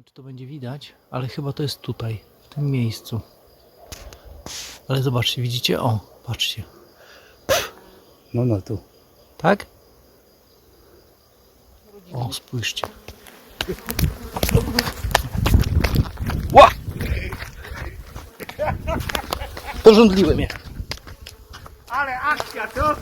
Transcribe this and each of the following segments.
wiem, czy to będzie widać, ale chyba to jest tutaj, w tym miejscu. Ale zobaczcie, widzicie? O, patrzcie. No, no tu. Tak? O, spójrzcie. Ła! Porządliłem je. Ale akcja, to?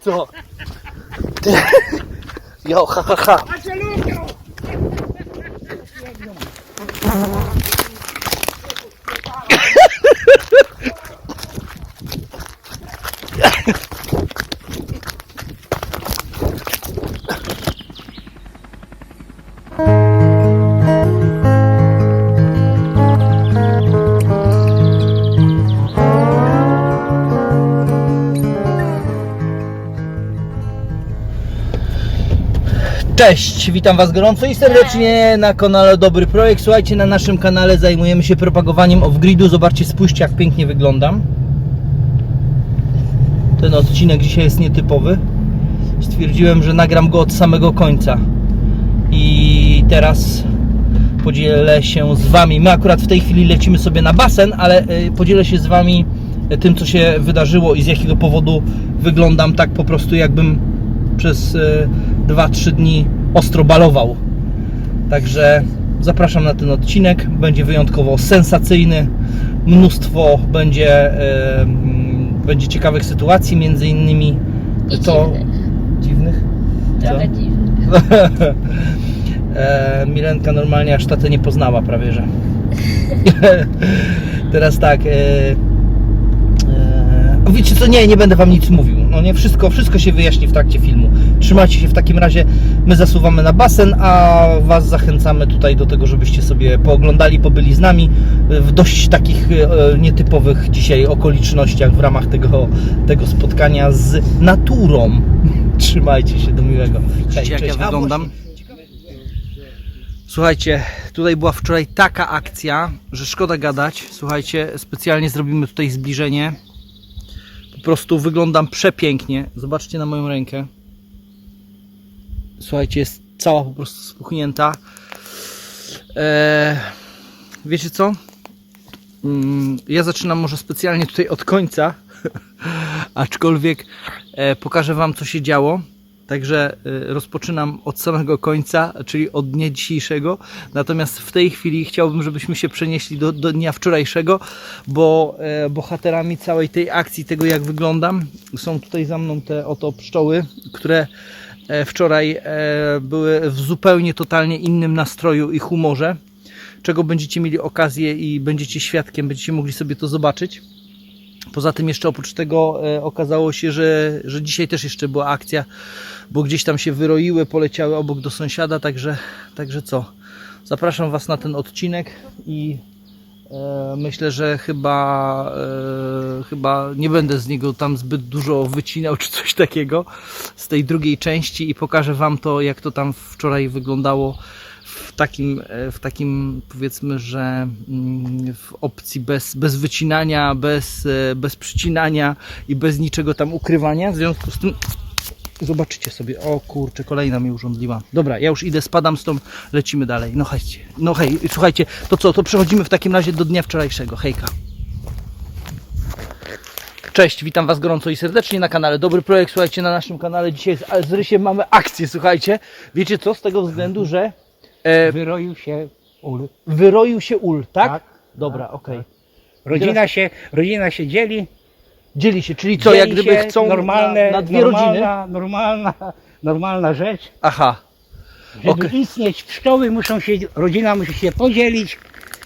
Co? Jo, ha, ha, ha. A się lubią! Thank you. Cześć, witam Was gorąco i serdecznie na kanale Dobry Projekt. Słuchajcie, na naszym kanale zajmujemy się propagowaniem off-gridu. Zobaczcie, spójrzcie jak pięknie wyglądam. Ten odcinek dzisiaj jest nietypowy. Stwierdziłem, że nagram go od samego końca. I teraz podzielę się z Wami. My akurat w tej chwili lecimy sobie na basen, ale y, podzielę się z Wami tym, co się wydarzyło i z jakiego powodu wyglądam tak po prostu, jakbym przez y, 2-3 dni ostro balował. Także zapraszam na ten odcinek. Będzie wyjątkowo sensacyjny. Mnóstwo będzie, y, mm, będzie ciekawych sytuacji, między innymi I to dziwnych. dziwnych. Co? Trochę dziwnych. e, Milenka normalnie aż tatę nie poznała prawie, że. Teraz tak. E, e, wiecie co, nie, nie będę wam nic mówił. No nie, wszystko, wszystko się wyjaśni w trakcie filmu. Trzymajcie się w takim razie. My zasuwamy na basen, a was zachęcamy tutaj do tego, żebyście sobie pooglądali, pobyli z nami w dość takich e, nietypowych dzisiaj okolicznościach w ramach tego, tego spotkania z naturą. Trzymajcie się, do miłego. Cześć, jak ja wyglądam? Słuchajcie, tutaj była wczoraj taka akcja, że szkoda gadać. Słuchajcie, specjalnie zrobimy tutaj zbliżenie. Po prostu wyglądam przepięknie. Zobaczcie na moją rękę. Słuchajcie, jest cała po prostu spuchnięta. Eee, wiecie co? Mm, Ja zaczynam może specjalnie tutaj od końca, aczkolwiek e, pokażę Wam, co się działo. Także e, rozpoczynam od samego końca, czyli od dnia dzisiejszego. Natomiast w tej chwili chciałbym, żebyśmy się przenieśli do, do dnia wczorajszego, bo e, bohaterami całej tej akcji, tego jak wyglądam, są tutaj za mną te oto pszczoły, które e, wczoraj e, były w zupełnie totalnie innym nastroju i humorze, czego będziecie mieli okazję i będziecie świadkiem, będziecie mogli sobie to zobaczyć. Poza tym jeszcze oprócz tego okazało się, że, że dzisiaj też jeszcze była akcja, bo gdzieś tam się wyroiły, poleciały obok do sąsiada, także, także co? Zapraszam Was na ten odcinek i e, myślę, że chyba, e, chyba nie będę z niego tam zbyt dużo wycinał czy coś takiego z tej drugiej części i pokażę Wam to, jak to tam wczoraj wyglądało w takim, e, w takim powiedzmy, że mm, w opcji bez, bez wycinania, bez, e, bez przycinania i bez niczego tam ukrywania. W związku z tym zobaczycie sobie. O kurczę, kolejna mnie urządliła. Dobra, ja już idę, spadam stąd, lecimy dalej. No hejcie. No hej, słuchajcie, to co, to przechodzimy w takim razie do dnia wczorajszego. Hejka. Cześć, witam Was gorąco i serdecznie na kanale Dobry Projekt. Słuchajcie, na naszym kanale dzisiaj z, z Rysiem mamy akcję, słuchajcie. Wiecie co? Z tego względu, że e, Wyroił się ul. wyroił się ul, tak? Tak, Dobra, tak, okej. Rodzina się, rodzina się dzieli. Dzieli się, czyli co, dzieli jak gdyby się, chcą normalne, na, na dwie normalna, rodziny? Normalna, normalna rzecz. Aha, Żeby Okej. istnieć pszczoły muszą się, rodzina musi się podzielić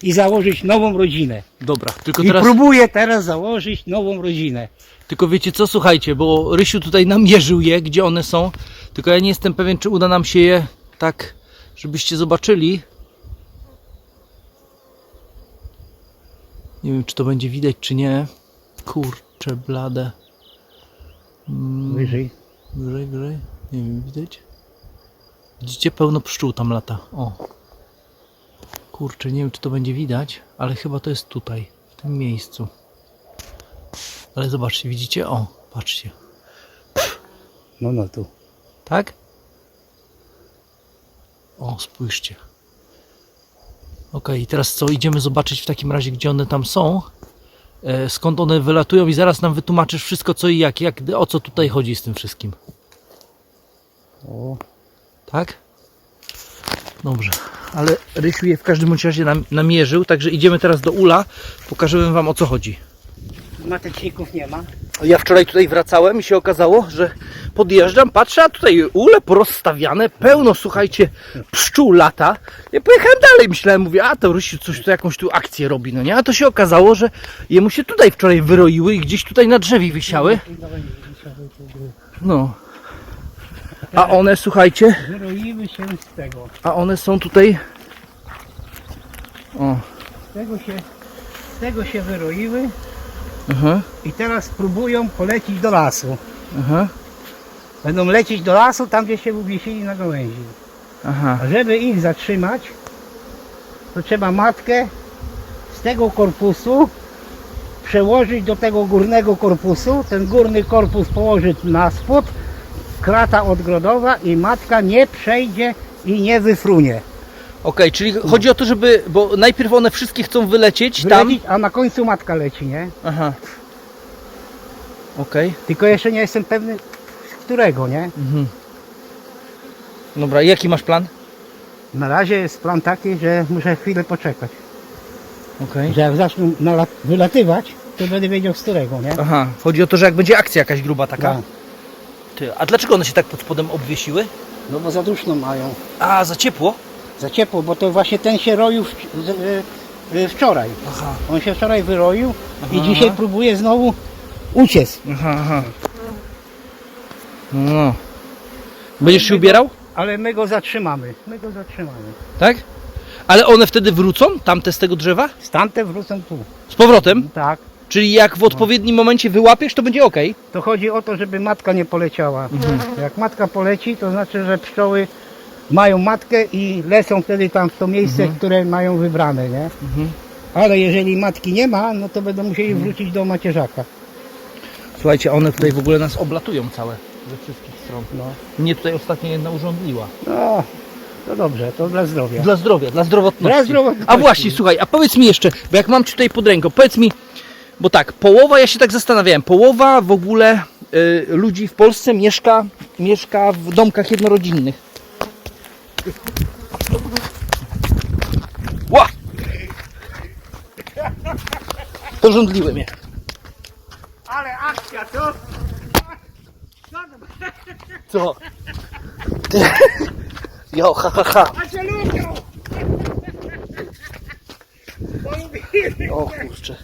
i założyć nową rodzinę. dobra. Tylko I teraz, próbuje teraz założyć nową rodzinę. tylko wiecie co, słuchajcie, bo Rysiu tutaj namierzył je, gdzie one są. Tylko ja nie jestem pewien, czy uda nam się je tak, żebyście zobaczyli. Nie wiem, czy to będzie widać, czy nie. Kurczę, blade. Mm, Wyżej. Wyżej, wyżej. Nie wiem, widać? Widzicie, pełno pszczół tam lata. O. Kurczę, nie wiem, czy to będzie widać, ale chyba to jest tutaj, w tym miejscu. Ale zobaczcie, widzicie? O, patrzcie. No, no tu. Tak? O, spójrzcie. I teraz co? Idziemy zobaczyć w takim razie, gdzie one tam są. E, skąd one wylatują i zaraz nam wytłumaczysz wszystko co i jak, jak, o co tutaj chodzi z tym wszystkim. O, Tak? Dobrze, ale Rysiu je w każdym razie nam, namierzył, także idziemy teraz do Ula, pokażemy Wam o co chodzi. Mateczników nie ma. Ja wczoraj tutaj wracałem i się okazało, że podjeżdżam, patrzę, a tutaj ule porozstawiane, pełno, słuchajcie, pszczół lata. Ja pojechałem dalej, myślałem, mówię, a to Rysiu coś tu jakąś tu akcję robi, no nie? A to się okazało, że jemu się tutaj wczoraj wyroiły i gdzieś tutaj na drzewie wisiały. No. A one, słuchajcie, Wyroiły się z tego. a one są tutaj... O, Z tego się, z tego się wyroiły aha, i teraz próbują polecić do lasu. aha, Będą lecieć do lasu, tam gdzie się uwiesili na gałęzi. aha. A żeby ich zatrzymać, to trzeba matkę z tego korpusu przełożyć do tego górnego korpusu. Ten górny korpus położyć na spód, krata odgrodowa i matka nie przejdzie i nie wyfrunie. Okej, czyli chodzi o to, żeby, bo najpierw one wszystkie chcą wylecieć tam. Wylecieć, a na końcu matka leci, nie? Aha. Okej. Tylko jeszcze nie jestem pewny z którego, nie? Mhm. Dobra, jaki masz plan? Na razie jest plan taki, że muszę chwilę poczekać. Okej. Że jak zaczną nala- wylatywać, to będę wiedział z którego, nie? Aha, chodzi o to, że jak będzie akcja jakaś gruba taka. Tak. Ty, a dlaczego one się tak pod spodem obwiesiły? No bo za duszno mają. A, za ciepło? Za ciepło, bo to właśnie ten się roił w, e, e, wczoraj. Aha, On się wczoraj wyroił i Aha. dzisiaj próbuje znowu uciec. aha, aha. No. Będziesz się ubierał? Ale my go zatrzymamy. My go zatrzymamy. Tak? Ale one wtedy wrócą, tamte z tego drzewa? Stamte wrócą tu. Z powrotem? Tak. Czyli jak w odpowiednim momencie wyłapiesz, to będzie ok. To chodzi o to, żeby matka nie poleciała. Mhm. Jak matka poleci, to znaczy, że pszczoły mają matkę i lecą wtedy tam w to miejsce, które mają wybrane, nie? Mhm. Ale jeżeli matki nie ma, no to będą musieli wrócić do macierzaka. Słuchajcie, one tutaj w ogóle nas oblatują całe. Ze wszystkich stron. No, Mnie tutaj ostatnio jedna urządliła. no to dobrze, to dla zdrowia. Dla zdrowia, dla zdrowotności. Dla zdrowotności. A właśnie, słuchaj, a powiedz mi jeszcze, bo jak mam ci tutaj pod ręką, powiedz mi, bo tak, połowa, ja się tak zastanawiałem, połowa w ogóle y, ludzi w Polsce mieszka, mieszka w domkach jednorodzinnych. Ła! Porządliły mnie. Ale akcja, co? Co? Jo, ha, ha, ha. A się lubią! O kurczę.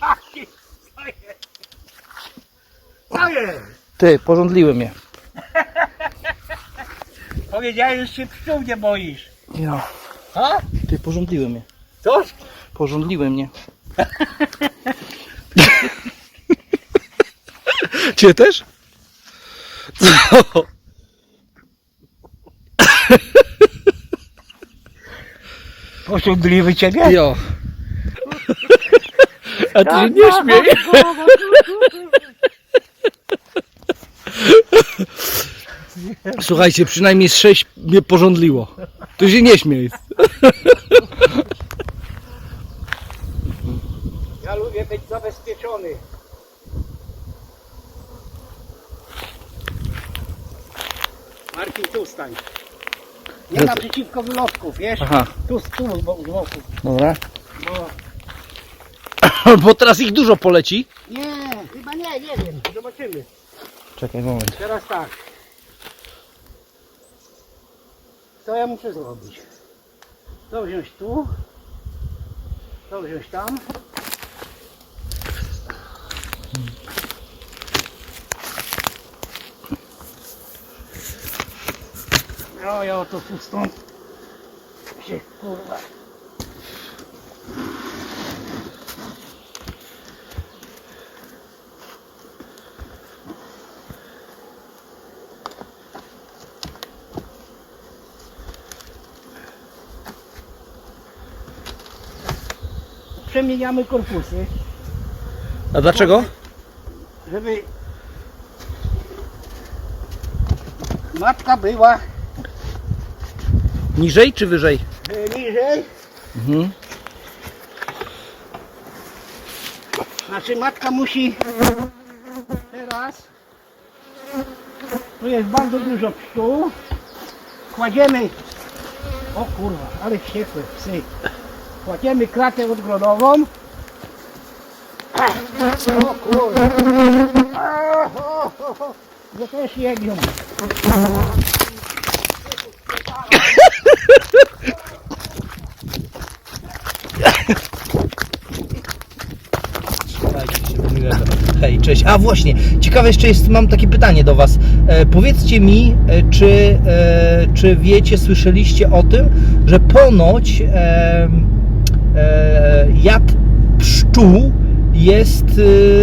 Maki, co jest? Co jest? Ty, porządliły mnie. Powiedziałeś, że się pszczół nie boisz. Jo, A? ty, porządliły mnie. Co? Porządliły mnie. Cię też? Co? Posądliwy ciebie? Jo. A ty się nie śmiej. Słuchajcie, przynajmniej z sześć mnie porządliło. To się nie śmiej. Ja lubię być zabezpieczony. Marcin, tu stań. Nie No to- naprzeciwko wylotków, wiesz? Aha, Tu, tu z bo- z boku. dobra. Bo... Bo teraz ich dużo poleci. Nie, chyba nie, nie wiem. Zobaczymy. Czekaj moment. Teraz tak. Co ja muszę zrobić? To wziąć tu. To wziąć tam. No ja to tu stąd się kurwa. Przemieniamy korpusy, A dlaczego? żeby matka była Niżej czy wyżej? e, niżej, Mhm. znaczy matka musi teraz, tu jest bardzo dużo pszczół, kładziemy, o kurwa, ale wściekłe psy, kładziemy klatę odgrodową, o o, bo też jebią. Hej, cześć. A właśnie, ciekawe jeszcze jest, mam takie pytanie do Was. E, powiedzcie mi, e, czy, e, czy wiecie, słyszeliście o tym, że ponoć e, jad pszczół jest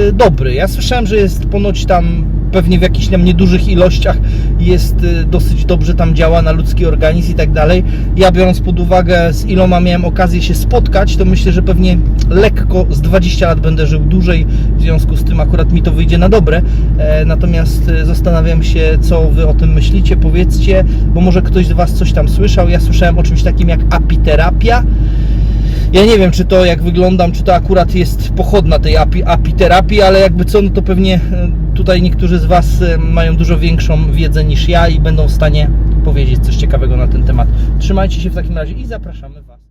e, dobry. Ja słyszałem, że jest ponoć tam pewnie w jakichś tam niedużych ilościach jest e, dosyć dobrze tam działa na ludzki organizm i tak dalej. Ja biorąc pod uwagę z iloma miałem okazję się spotkać, to myślę, że pewnie lekko z 20 lat będę żył dłużej, w związku z tym akurat mi to wyjdzie na dobre. E, natomiast e, zastanawiam się, co Wy o tym myślicie, powiedzcie, bo może ktoś z Was coś tam słyszał. Ja słyszałem o czymś takim jak apiterapia. Ja nie wiem, czy to jak wyglądam, czy to akurat jest pochodna tej api, apiterapii, ale jakby co, no to pewnie e, tutaj niektórzy z Was e, mają dużo większą wiedzę niż ja i będą w stanie powiedzieć coś ciekawego na ten temat. Trzymajcie się w takim razie i zapraszamy Was.